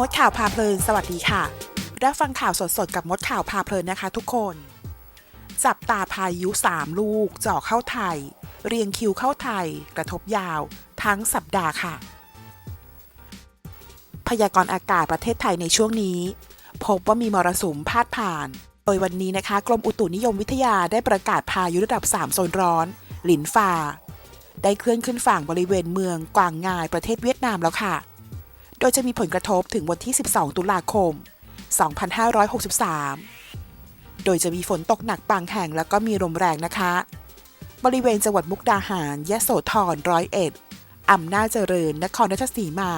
มดข่าวพาเพลิน สวัสดีค่ะ รับฟังข่าวสดๆ กับมดข่าวพาเพลินนะคะทุกคน จับตาพายุ 3 ลูกเจ่อเข้าไทย เรียงคิวเข้าไทย กระทบยาว ทั้งสัปดาห์ค่ะ พยากรณ์อากาศประเทศไทยในช่วงนี้ พบว่ามีมรสุมพาดผ่าน โดยวันนี้นะคะ กรมอุตุนิยมวิทยาได้ประกาศพายุระดับ 3 โซนร้อน หลินฟา ได้เคลื่อนขึ้นฝั่งบริเวณเมืองกวางงายประเทศเวียดนามแล้วค่ะโดยจะมีผลกระทบถึงวันที่ 12 ตุลาคม 2563 โดยจะมีฝนตกหนักบางแห่งแล้วก็มีลมแรงนะคะ บริเวณจังหวัดมุกดาหาร ยะโสธร ร้อยเอ็ด อำนาจเจริญ นครราชสีมา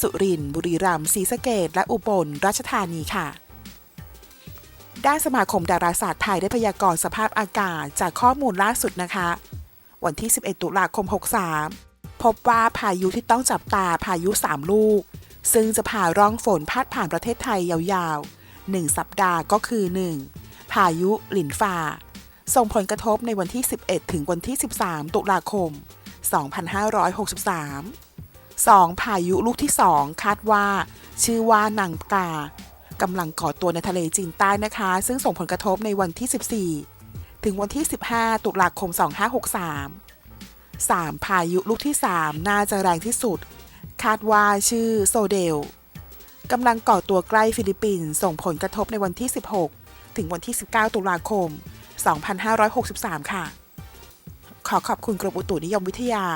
สุรินทร์ บุรีรัมย์ ศรีสะเกษและอุบลราชธานีค่ะ ด้านสมาคมดาราศาสตร์ไทยได้พยากรณ์สภาพอากาศจากข้อมูลล่าสุดนะคะ วันที่ 11 ตุลาคม 63 พบว่าพายุที่ต้องจับตาพายุ 3 ลูก ซึ่งจะพาร่องฝนพาดผ่านประเทศไทยยาวๆ 1 สัปดาห์ก็คือ 1. พายุหลินฟ้าส่งผลกระทบในวันที่ 11 ถึงวันที่ 13 ตุลาคม 2563 2. พายุลูกที่ 2 คาดว่า ชื่อว่านางกากำลังก่อตัวในทะเลจีนใต้นะคะ ซึ่งส่งผลกระทบในวันที่ 14 ถึงวันที่ 15 ตุลาคม 2563 3. พายุลูกที่ 3 น่าจะแรงที่สุด คาดว่าชื่อโซเดลกำลังก่อตัวใกล้ฟิลิปปินส์ส่งผลกระทบในวันที่ 16 ถึงวันที่ 19 ตุลาคม 2563 ค่ะ ขอขอบคุณกรมอุตุนิยมวิทยา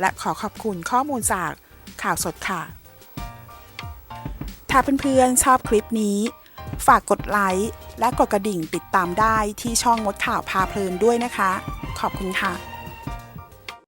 และขอขอบคุณข้อมูลจากข่าวสดค่ะ ถ้าเพื่อนๆชอบคลิปนี้ ฝากกดไลค์และกดกระดิ่งติดตามได้ที่ช่องมดข่าวพาเพลินด้วยนะคะ ขอบคุณค่ะ